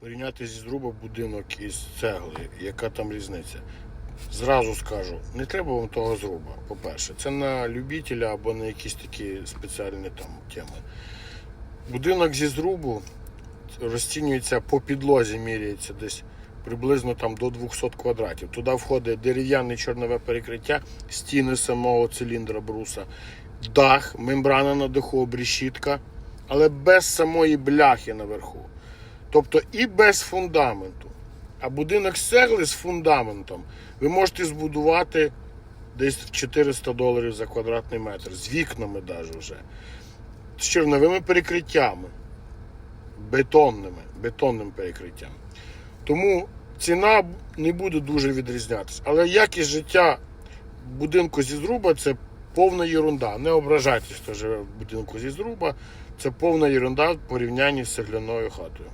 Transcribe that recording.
порівняти зі зруба будинок із цегли, яка там різниця. Зразу скажу, не треба вам того зруба, по-перше. Це на любителя або на якісь такі спеціальні там теми. Будинок зі зрубу розцінюється по підлозі, міряється десь приблизно там до 200 квадратів. Туди входить дерев'яне чорнове перекриття, стіни самого циліндра бруса, дах, мембрана на даху, обрішітка, але без самої бляхи наверху. Тобто і без фундаменту. А будинок з цегли з фундаментом ви можете збудувати десь в 400 доларів за квадратний метр, з вікнами навіть вже, з чорновими перекриттями, бетонними, бетонним перекриттям. Тому ціна не буде дуже відрізнятися. Але якість життя будинку зі зруба це повна єрунда. Не ображайтесь, хто живе в будинку зі зруба. Це повна єрунда в порівнянні з цегляною хатою.